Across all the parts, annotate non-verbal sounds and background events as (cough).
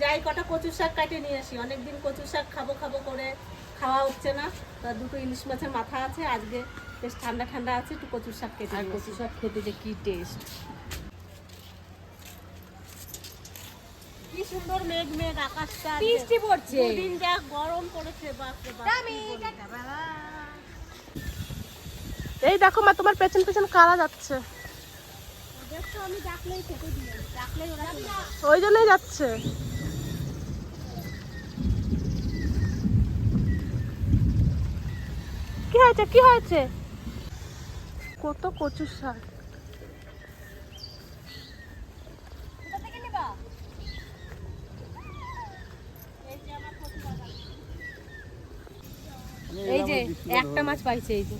যাই কটা কচু শাক কাটে নিয়ে আসি। অনেকদিন কচু শাক খাব খাব করে খাওয়া হচ্ছে না। তা দুটো ইলিশ মাছের মাথা আছে আজকে বেশ ঠান্ডা ঠান্ডা আছে একটু কচু শাক কেটে আর কচু শাক খেতে যে কি টেস্ট কি সুন্দর মেঘ মেঘ আকাশটা বৃষ্টি পড়ছে। দিন যা গরম পড়েছে বাপরে বাপ। এই দেখো মা তোমার পেছন পেছন কারা যাচ্ছে? খেতে। ওই জন্যই যাচ্ছে। হয়েছে? কি হয়েছে? কত কচুর শাক। এই যে একটা মাছ পাইছে এই যে।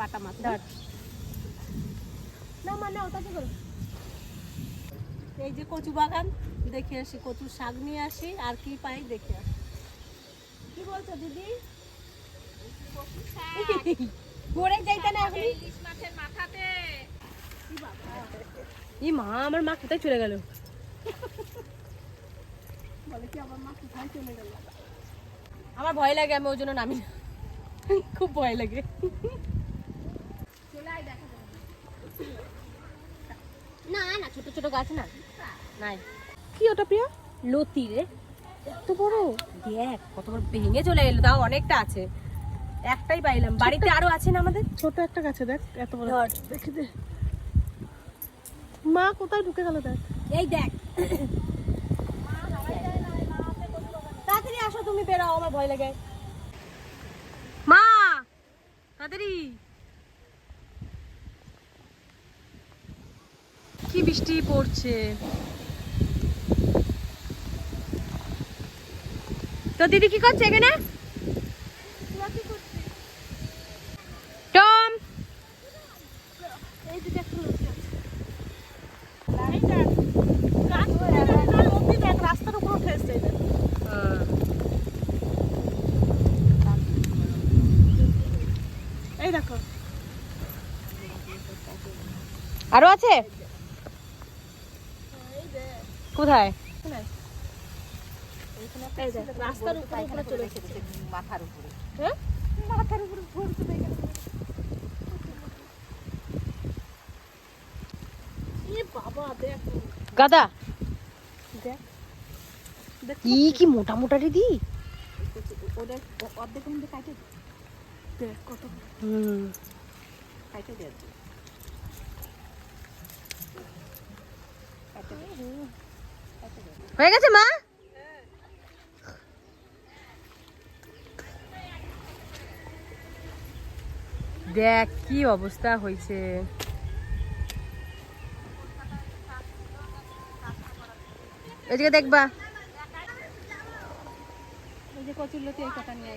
বাটা মাছ না? মানে ওটা কি এই যে কচু বাগান দেখে আসি কচু শাক নিয়ে আসি আর কি পাই দেখে আসি। কি বলছো দিদি? পড়ে যাইতে না এখন ই মা আমার মা কোথায় চলে গেল? বলে কি আমার মা কোথায় চলে গেল? আমার ভয় লাগে আমি ওই জন্য নামি না। খুব ভয় লাগে। না না ছোট ছোট গাছ না। নাই। কি ওটা প্রিয়া? লতি রে। এত বড়। দেখ কত বড় ভেঙে চলে এলো তাও অনেকটা আছে। একটাই পাইলাম। বাড়িতে আরও আছে না আমাদের? ছোট একটা গাছে দেখ এত বড়। ধর দেখি দে। মা কোথায় ঢুকে গেল দেখ। এই দেখ। তাড়াতাড়ি আসো তুমি বেরাও আমার ভয় লাগে। মা তাড়াতাড়ি। কি বৃষ্টি পড়ছে? তো দিদি কি করছে এখানে টম এই যে দেখো লতি আছে। এই দেখ, গাছ থেকে জল অব্দি দেখ, রাস্তার উপর উঠে এসছে এই দেখ। এই দেখো আরও আছে? কোথায়? রাস্তার উপরে উপরে চলে এসেছে। মাথার উপরে। হ্যাঁ? মাথার উপরে গাদা। দেখ। দেখ ই কি মোটা মোটা দিদি? ওদের অর্ধেক কাটে কত। হুম। কাটে দেয় হয়ে গেছে মা? দেখ কি অবস্থা হয়েছে। দেখবা। যে কটা নিয়ে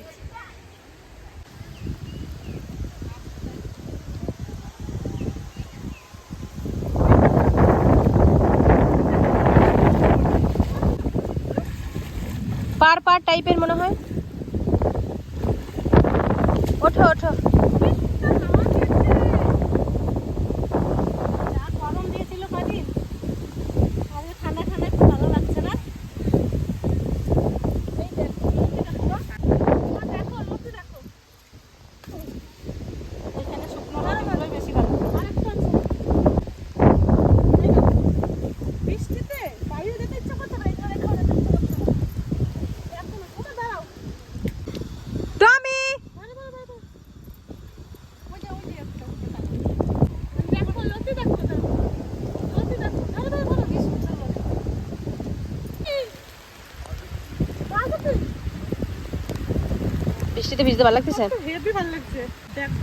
পার পার টাইপের মনে হয় ওঠো ওঠো যা গরম দিয়েছিল কদিন আজকে ঠান্ডা ঠান্ডা খুব ভালো লাগছে না এই দেখ, লতি দেখো গো। মা দেখো, লতি দেখো। এখানে শুকনো না, এগুলোই বেশি ভালো। আরেকটা আছে। এই দেখো। বৃষ্টিতে বাইরে যেতে ইচ্ছা করছে না, এখানে ঘরে যেতে ইচ্ছা করছে না। এখন, ওটা দাঁড়াও। টমি দাঁড়াও, দাঁড়াও, দাঁড়াও। ওই যে, ওই যে একটা, ওই যে দাঁড়াও। দেখো, লতি দেখো, দাঁড়াও। লতি দেখো। দাঁড়াও, দাঁড়াও, দাঁড়াও, কি সুন্দর লতি। এই, দাঁড়াও তুই। বৃষ্টিতে ভিজতে ভালো লাগতেছে? কত হেভি ভালো লাগছে। দেখো।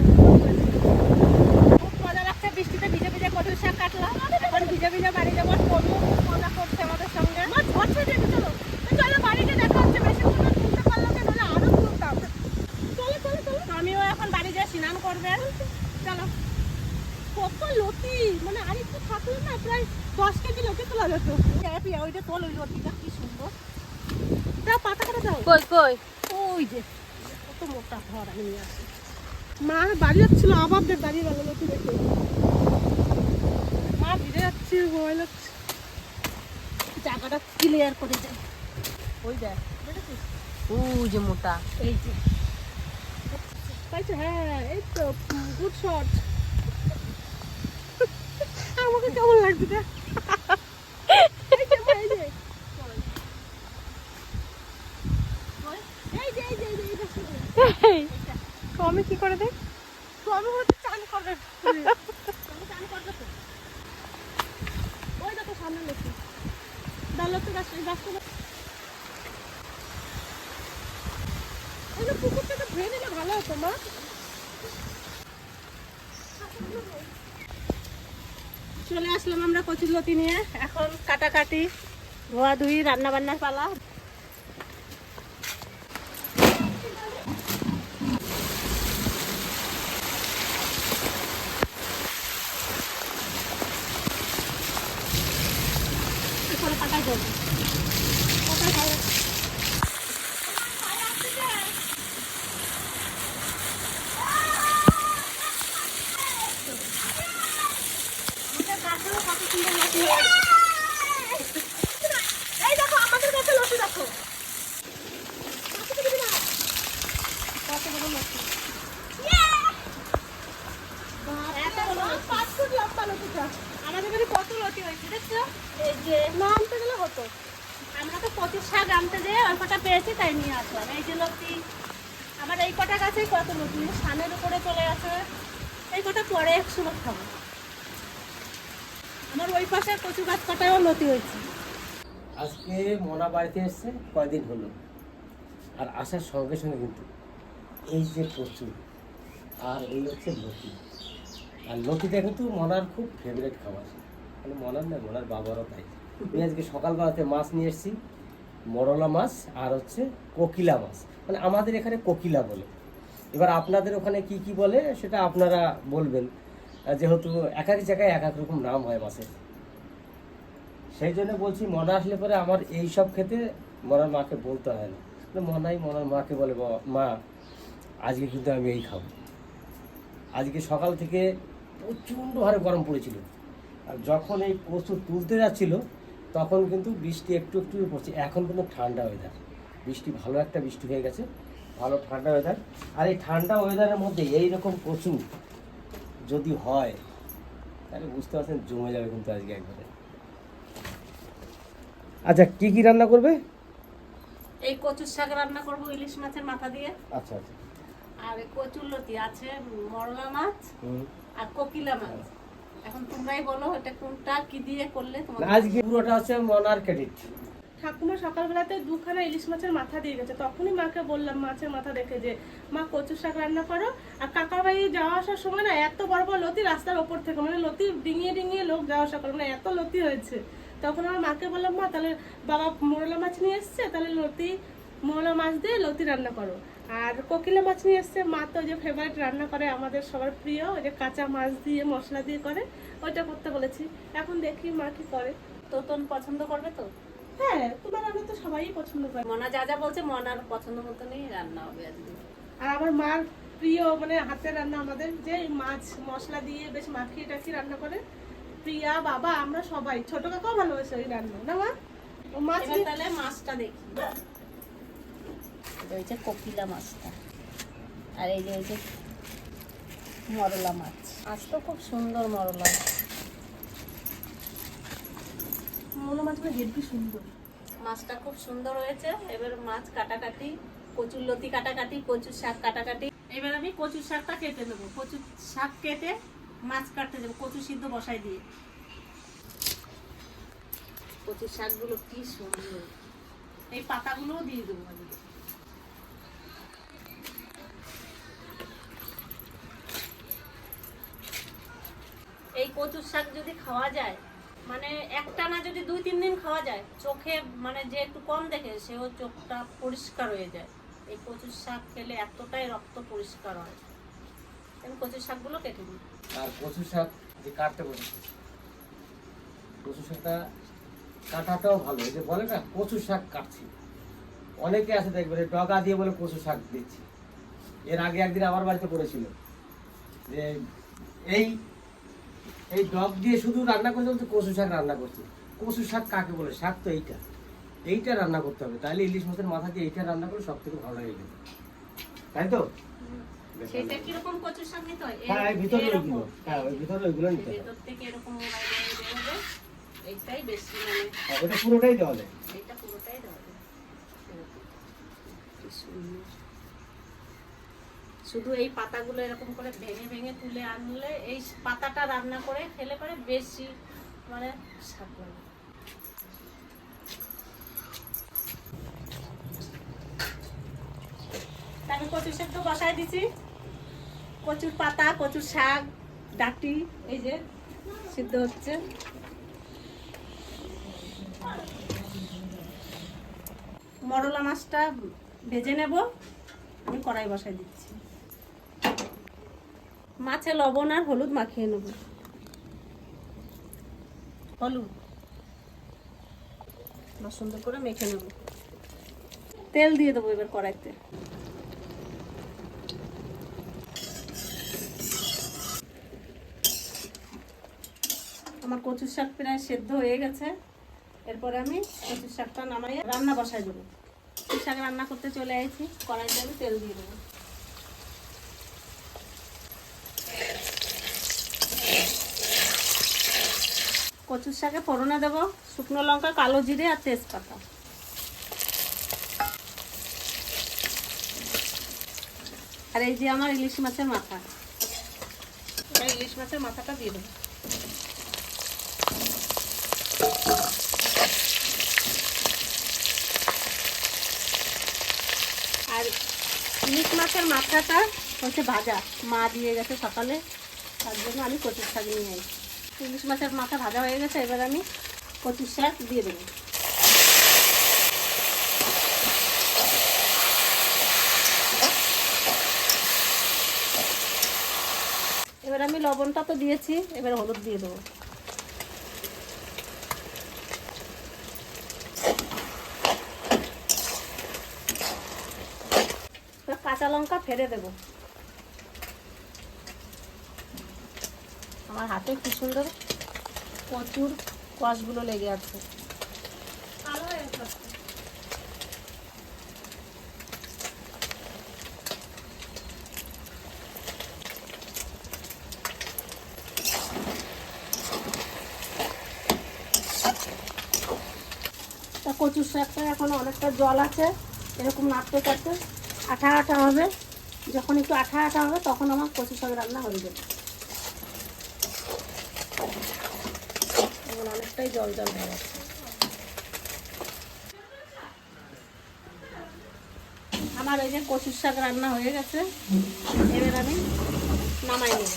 খুব মজা লাগছে বৃষ্টিতে ভিজে ভিজে কচুর শাক কাটলাম। এখন ভিজে ভিজে বাড়ি যাব তবুও খুব মজা করছে আমাদের সঙ্গে। আমার ঝরছে দেখে চলো। চলো বাড়িতে দেখা হচ্ছে বেশি কোনো তুলতে পারল না নাহলে আরও তুলতাম। চলো চলো চলো। আমিও এখন বাড়ি যাই স্নান করবে। চলো। কত লতি মানে আর একটু থাকলে না প্রায় দশ কেজি লতি তোলা যেত। পিয়া ওইটা তোল ওই লতিটা কি সুন্দর। দাও পাতা দাও। কই কই? ওই যে। কত মোটা ঘর আমি নিয়ে আসি। মা বাড়ি যাচ্ছিল আবার দেখ দাঁড়িয়ে গেল লতি দেখে। মা ভিজে যাচ্ছি ভয় লাগছে। ঢাকাটা ক্লিয়ার করে যায় ওই দেখ ও যে মোটা। এই যে। পাইছো হ্যাঁ এই তো গুড শট আমাকে কেমন লাগছে রে? এই যে, এই যে। এই যে, এই যে, এই যে, এই দেখো। তো আমি কি করে দেখ তো আমি হচ্ছে চান করবে আমি চান করবে তো। ওই দেখো ভালো তো গাছ গাছটা পুকুরটাকে ধুয়ে নিলে ভালো হতো, মা। চলে আসলাম আমরা কচুরলতি নিয়ে। এখন কাটাকাটি, ধোয়া ধুই রান্না বান্নার পালা করে কাটাই দেবো কাটাই দেবো। আমাদের গাছেও কত সুন্দর লতি হয়েছে। এই দেখো আমাদের গাছে লতি দেখো গাছে দিবি না। কত বড় লতি। এত বড় লতি। পাঁচ ফুট লম্বা লতিটা। আমাদের বাড়ি কত লতি হয়েছে দেখছ এই যে না আনতে গেলে হতো আমরা তো কচুর শাক আনতে যেয়ে ওই কটা পেয়েছি তাই নিয়ে আসলাম এই যে লতি আমার এই কটা গাছেই কত লতি সানের উপরে চলে আসে এই কটা পরে একসময় খাব আমার ওই পাশে কচু গাছ কটাও লতি হয়েছে। আজকে মোনা বাড়িতে এসছে, কয়দিন হলো? আর আসার সঙ্গে সঙ্গে কিন্তু এই যে প্রচুর আর এই হচ্ছে লতি। আর লতিটা কিন্তু মনার খুব ফেভারিট খাবার। মানে মনার না, মনার বাবারও তাই। আমি আজকে সকালবেলাতে মাছ নিয়ে এসেছি, মরলা মাছ আর হচ্ছে কোকিলা মাছ। মানে আমাদের এখানে কোকিলা বলে। এবার আপনাদের ওখানে কি কি বলে সেটা আপনারা বলবেন। যেহেতু এক এক জায়গায় এক এক রকম নাম হয় মাছের। সেই জন্য বলছি, মনে আসলে পরে আমার এই সব খেতে মনার মাকে বলতে হয় না। মনাই মনার মাকে বলে মা, আজকে কিন্তু আমি এই খাব। আজকে সকাল থেকে প্রচণ্ড হারে গরম পড়েছিল। আর যখন এই কচু তুলতে যাচ্ছিল, তখন কিন্তু বৃষ্টি একটু একটু পড়ছে। এখন কিন্তু ঠান্ডা ওয়েদার বৃষ্টি ভালো একটা বৃষ্টি হয়ে গেছে, ভালো ঠান্ডা ওয়েদার আর এই ঠান্ডা ওয়েদারের মধ্যে এই রকম কচু যদি হয় তাহলে বুঝতে পারছেন জমে যাবে কিন্তু আজকে একবারে। আচ্ছা কি কি রান্না করবে? এই কচুর শাক রান্না করব ইলিশ মাছের মাথা দিয়ে। আচ্ছা আচ্ছা। আর এই কচুর লতি আছে মরলা মাছ আর কোকিলা মাছ। এখন তোমরাই বলো এটা কোনটা কি দিয়ে করলে তোমার আজকে পুরোটা হচ্ছে মনার ক্রেডিট। ঠাকুমা সকালবেলাতে দুখানা ইলিশ মাছের মাথা দিয়ে গেছে। তখনই মাকে বললাম, মাছের মাথা দেখে যে, মা কচু শাক রান্না করো। আর কাকার বাড়ি যাওয়া আসার সময় না, এত বড় বড় লতি রাস্তার ওপর থেকে মানে লতি ডিঙিয়ে ডিঙিয়ে লোক যাওয়া আসা করে মানে এত লতি হয়েছে। তখন আমার মাকে বললাম, মা, তাহলে বাবা মোরলা মাছ নিয়ে এসছে, তাহলে লতি, মোরলা মাছ দিয়ে লতি রান্না করো। আর কোকিলা মাছ নিয়ে এসছে। মা তো যে ফেভারিট রান্না করে, আমাদের সবার প্রিয়, ওই যে কাঁচা মাছ দিয়ে, মশলা দিয়ে করে, ওইটা করতে বলেছি। এখন দেখি মা কি করে। তো তোতন পছন্দ করবে তো? হ্যাঁ তোমার রান্না তো সবাই পছন্দ করে। মনা যা যা বলছে মনার পছন্দ মতনই রান্না হবে আজকে। আর আমার মার প্রিয় মানে হাতের রান্না আমাদের যে মাছ মশলা দিয়ে বেশ মাখিয়ে টাখিয়ে রান্না করে প্রিয়া বাবা আমরা সবাই ছোট কাকাও ভালোবাসে ওই রান্না না মা? মাছ তাহলে মাছটা দেখি। এটা হচ্ছে কোকিলা মাছটা আর এই যে মরলা মাছ। মাছ তো খুব সুন্দর মরলা। মনো মাছগুলো হেভি সুন্দর। মাছটা খুব সুন্দর হয়েছে। এবার মাছ কাটাকাটি, কচুর লতি কাটাকাটি, কচুর শাক কাটাকাটি। এবার আমি কচুর শাকটা কেটে নেব। কচুর শাক কেটে মাছ কাটতে দেবো কচু সিদ্ধ বসাই দিয়ে। কচুর শাকগুলো কি সুন্দর। এই পাতাগুলোও দিয়ে দেবো আমি। এই কচুর শাক যদি খাওয়া যায় মানে একটা না যদি দুই, তিন দিন খাওয়া যায়, চোখে মানে যে একটু কম দেখে, সেও চোখটা পরিষ্কার হয়ে যায়। এই কচুর শাক খেলে এতটাই রক্ত পরিষ্কার হয়। আমি কচুর শাকগুলো কেটে নিই আর কচুর শাক যে কাটতে বসেছে কচু শাকটা কাটাটাও ভালো। এই যে বলে না কচু শাক কাটছি। অনেকে আছে দেখবে ডগা দিয়ে বলে কচু শাক দিচ্ছি। এর আগে একদিন আমার বাড়িতে করেছিল যে এই এই ডগ দিয়ে শুধু রান্না করতে বলতে কচু শাক রান্না করছি। কচু শাক কাকে বলে? শাক তো এইটা। এইটা রান্না করতে হবে। তাহলে ইলিশ মাছের মাথা দিয়ে এইটা রান্না করে সব থেকে ভালো লাগে। তাই তো? সেটা কীরকম কচুর শাক নিতে হয়? হ্যাঁ ভিতরে। ওইগুলো। হ্যাঁ ওই ভিতরে ওইগুলো নিতে হবে ভেতর থেকে এরকম মোবাইল এইটাই বেশি মানে। হ্যাঁ, ওটা পুরোটাই দেওয়া যায়। এটা পুরোটাই দেওয়া যায়। শুধু এই পাতাগুলো এরকম করে ভেঙে ভেঙে তুলে আনলে এই পাতাটা রান্না করে খেলে পরে বেশি মানে স্বাদ লাগে। আমি কচু সেদ্ধ বসাই দিছি। কচুর পাতা, কচুর শাক, ডাটি, এই যে সিদ্ধ হচ্ছে। মরলা মাছটা ভেজে নেব। আমি কড়াই বসাই দিচ্ছি। মাছে লবণ আর হলুদ মাখিয়ে নেব। হলুদ। সুন্দর করে মেখে নেব। তেল দিয়ে দেবো এবার কড়াইতে। আমার কচুর শাক প্রায় সেদ্ধ হয়ে গেছে। এরপরে আমি কচুর শাকটা নামাইয়ে রান্না বসাই দেবো। শাক রান্না করতে চলে আসছি কড়াইতে আমি তেল দিয়ে দেবো। কচুর শাকে ফোড়নে দেবো, শুকনো লঙ্কা, কালো জিরে আর তেজপাতা। আর এই যে আমার ইলিশ মাছের মাথা। ইলিশ মাছের মাথাটা দিয়ে দেবো। আর ইলিশ মাছের মাথাটা হচ্ছে ভাজা। মা দিয়ে গেছে সকালে, তার জন্য আমি কচুর শাক নিয়ে আসি ইলিশ মাছের মাথা ভাজা হয়ে গেছে, এবার আমি কচুর শাক দিয়ে দেবো। এবার আমি লবণটা তো দিয়েছি, এবার হলুদ দিয়ে দেবো। কাঁচা লঙ্কা ফেলে দেবো। আমার হাতে কি সুন্দর প্রচুর কষগুলো লেগে আছে। তা কচুর শাকটা এখন অনেকটা জল আছে, এরকম নাড়তে কাটতে আঠা আঠা হবে। যখন একটু আঠা আঠা হবে, তখন আমার কচু শাক রান্না হয়ে যাবে এখন অনেকটাই জল জল হয়ে গেছে। আমার ওই যে কচুর শাক রান্না হয়ে গেছে। এবার আমি নামাই নেব।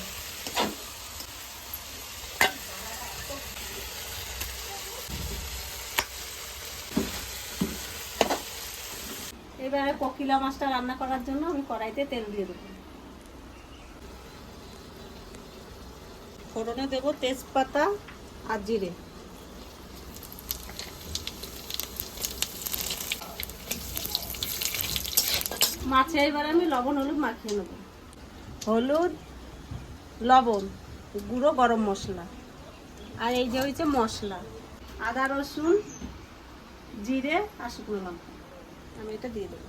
এবারে কোকিলা মাছটা রান্না করার জন্য আমি কড়াইতে তেল দিয়ে দেবো। ফোড়নে দেবো তেজপাতা আর জিরে। মাছে এবার আমি লবণ, হলুদ মাখিয়ে নেব। হলুদ, লবণ, গুঁড়ো, গরম মশলা। আর এই যে হয়েছে মশলা। আদা, রসুন, জিরে আর শুকনো লঙ্কা। আমি এটা দিয়ে দেবো।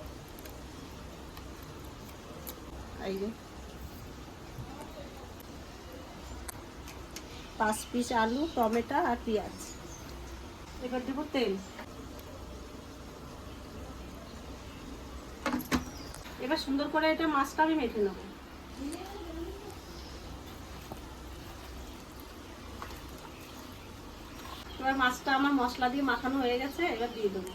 এই যে। পাঁচ পিস আলু, টমেটো আর পেঁয়াজ। এবার দেবো তেল। এবার সুন্দর করে এটা মাছটা আমি মেখে নেব। এবার মাছটা আমার মশলা দিয়ে মাখানো হয়ে গেছে, এবার দিয়ে দেবো।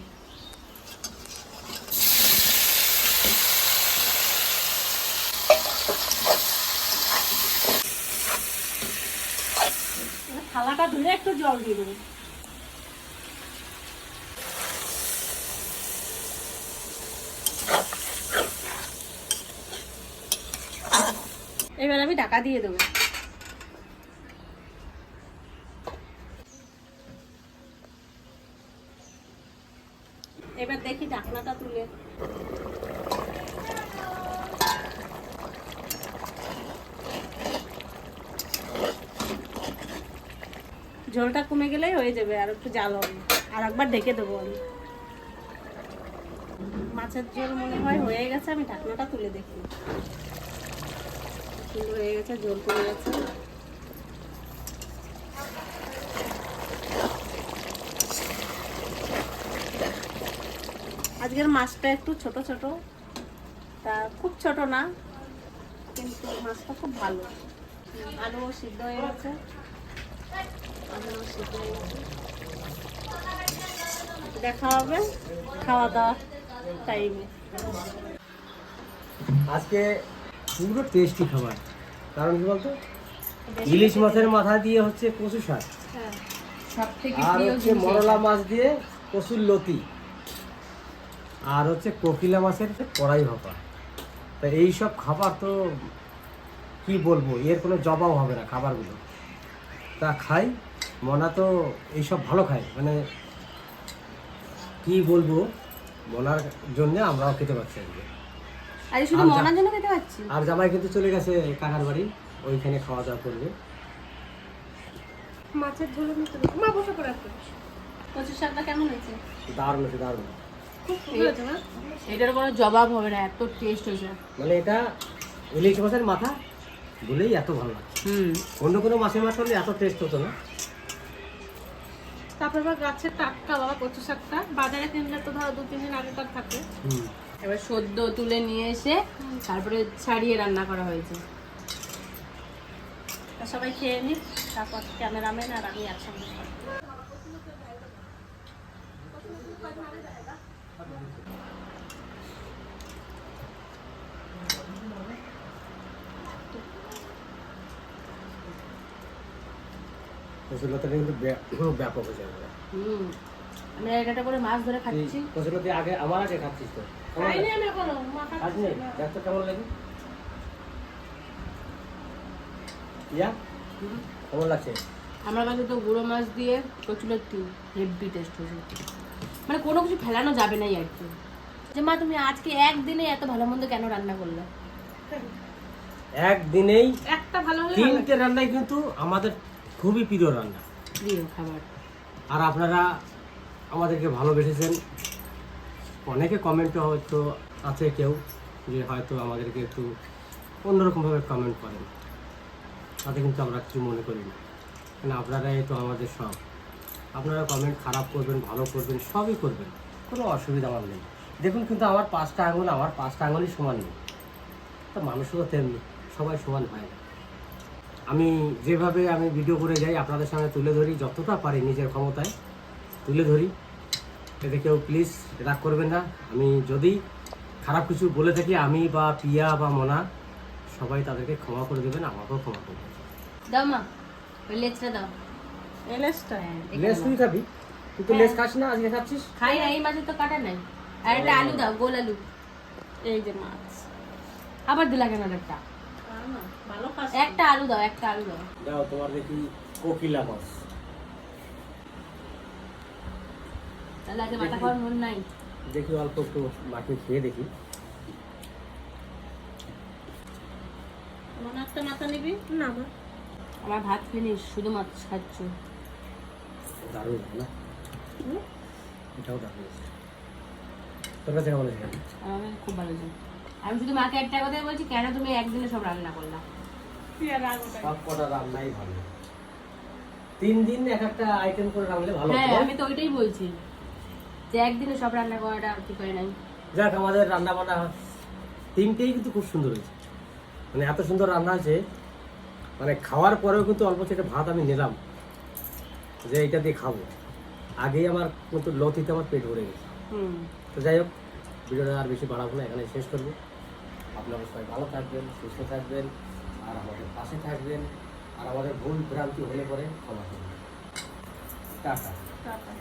থালাটা ধুলে একটু জল দিয়ে দেবো এবার আমি ঢাকা দিয়ে দেবো। এবার দেখি ঢাকনাটা তুলে। ঝোলটা কমে গেলেই হয়ে যাবে, আর একটু জাল হবে। আর একবার ঢেকে দেবো আমি। মাছের ঝোল মনে হয় হয়ে গেছে, আমি ঢাকনাটা তুলে দেখি। সুন্দর হয়ে গেছে ঝোল কমে গেছে। আজকের মাছটা একটু ছোট ছোট, তা খুব ছোট না, কিন্তু মাছটা খুব ভালো। আলু সিদ্ধ হয়ে গেছে। আলু সিদ্ধ হয়ে গেছে। দেখা হবে খাওয়া দাওয়া টাইমে আজকে পুরো টেস্টি খাবার। কারণ কি বলতো? ইলিশ মাছের মাথা দিয়ে হচ্ছে কচু শাক। হ্যাঁ। সব থেকে আর হচ্ছে মরলা মাছ দিয়ে কচুর লতি। আর হচ্ছে কোকিলা মাছের কড়াই ভাপা। তা এইসব খাবার তো কি বলব? এর কোনো জবাব হবে না খাবারগুলো। তা খাই। মনা তো এইসব ভালো খায়। মানে কি বলব? মনার জন্য আমরাও খেতে পারছি আজকে। আরে শুধু আর মনার জন্য খেতে পাচ্ছি? আর জামাই কিন্তু চলে গেছে কাকার বাড়ি ওইখানে খাওয়া দাওয়া করবে। মাছের ঝোলের মতো মা বসে করে একটা কচু শাকটা কেমন হয়েছে? দারুণ হয়েছে দারুণ। এটার কোনো জবাব হবে না এত টেস্ট হয়েছে। মানে এটা ইলিশ মাছের মাথা বলেই এত ভালো লাগে। হুম। অন্য কোনো মাছের মাথা হলে এত টেস্ট হতো না। তারপর আবার গাছের টাটকা বাবা কচু শাকটা। বাজারে কিনলে তো ধরো দু তিন দিন আগেকার থাকে। হুম। এবার সদ্য তুলে নিয়ে এসে তারপরে ছাড়িয়ে রান্না করা হয়েছে। সবাই খেয়ে নি তারপর ক্যামেরাম্যান আর আমি একসঙ্গে কিন্তু (clears throat) ব্যাপক হয়ে যাবে। হুম। আমরা এটা করে মাছ ধরে খাচ্ছি। আগে আমার আগে খাচ্ছিস তো? কেমন লাগে? ইয়া? কেমন লাগছে? আমার কাছে তো গুঁড়ো মাছ দিয়ে কচুলতি হেভি টেস্ট হয়েছে। মানে কোনো কিছু ফেলানো যাবে না আর কি। যে মা তুমি আজকে একদিনে এত ভালো মন্দ কেন রান্না করলে? একদিনেই একটা ভালো হলে তিনটে রান্নাই কিন্তু আমাদের খুবই প্রিয় রান্না। প্রিয় খাবার। আর আপনারা আমাদেরকে ভালোবেসেছেন। অনেকে কমেন্টে হয়তো আছে কেউ যে হয়তো আমাদেরকে একটু অন্যরকমভাবে কমেন্ট করেন। তাতে কিন্তু আমরা কিছু মনে করি না। কারণ আপনারাই তো আমাদের সব। আপনারা কমেন্ট খারাপ করবেন, ভালো করবেন, সবই করবেন। কোনো অসুবিধা আমার নেই। দেখুন কিন্তু আমার পাঁচটা আঙুল আমার পাঁচটা আঙুলই সমান নেই। তো মানুষও তেমনি, সবাই সমান হয় না। আমি যেভাবে আমি ভিডিও করে যাই, আপনাদের সামনে তুলে ধরি, যতটা পারি নিজের ক্ষমতায় তুলে ধরি। এতে কেউ প্লিজ রাগ করবেন না। আমি যদি খারাপ কিছু বলে থাকি আমি বা পিয়া বা মনা সবাই তাদেরকে ক্ষমা করে দেবেন আমাকেও ক্ষমা করবেন দাও মা ওই দাও। এলেসটা হ্যাঁ, তুই খাবি? তুই তো লেস খাস না আজকে খাচ্ছিস? খাই না এই মাছের তো কাটা নাই। আর একটা আলু দাও গোল আলু। এই যে মাছ। আবার দিলা কেন একটা আর না, ভালো একটা আলু দাও একটা আলু দাও। দাও তোমার দেখি কোকিলা মাছ। তাহলে খাওয়ার মন নাই। দেখি অল্প একটু মাকে খেয়ে দেখি। মনে একটা মাথা নিবি? না আমার ভাত ফিনিশ শুধু মাছ খাচ্ছ। দারুণ না? এটাও দারুণ। হয়েছে। তোর কাছে আমার খুব ভালো লাগে আমি শুধু মাকে একটা কথাই বলছি কেন তুমি একদিনে সব রান্না করলা? তুই আর সব কটা রান্নাই ভালো। তিন দিন এক একটা আইটেম করে রান্নলে ভালো হ্যাঁ। আমি তো ওইটাই বলছি। যে একদিনে সব রান্না করাটা কি করে নাই। যাক আমাদের রান্না বান্না তিনটেই কিন্তু খুব সুন্দর হয়েছে। মানে এত সুন্দর রান্না আছে মানে খাওয়ার পরেও কিন্তু অল্প থেকে ভাত আমি নিলাম যে এটা দিয়ে খাব। আগেই আমার কিন্তু লতিতে আমার পেট ভরে গেছে। হুম। তো যাই হোক ভিডিওটা আর বেশি বাড়াবো না এখানে শেষ করব। আপনারা সবাই ভালো থাকবেন সুস্থ থাকবেন আর আমাদের পাশে থাকবেন আর আমাদের ভুল ভ্রান্তি হলে পরে ক্ষমা করবেন। টাটা। টাটা।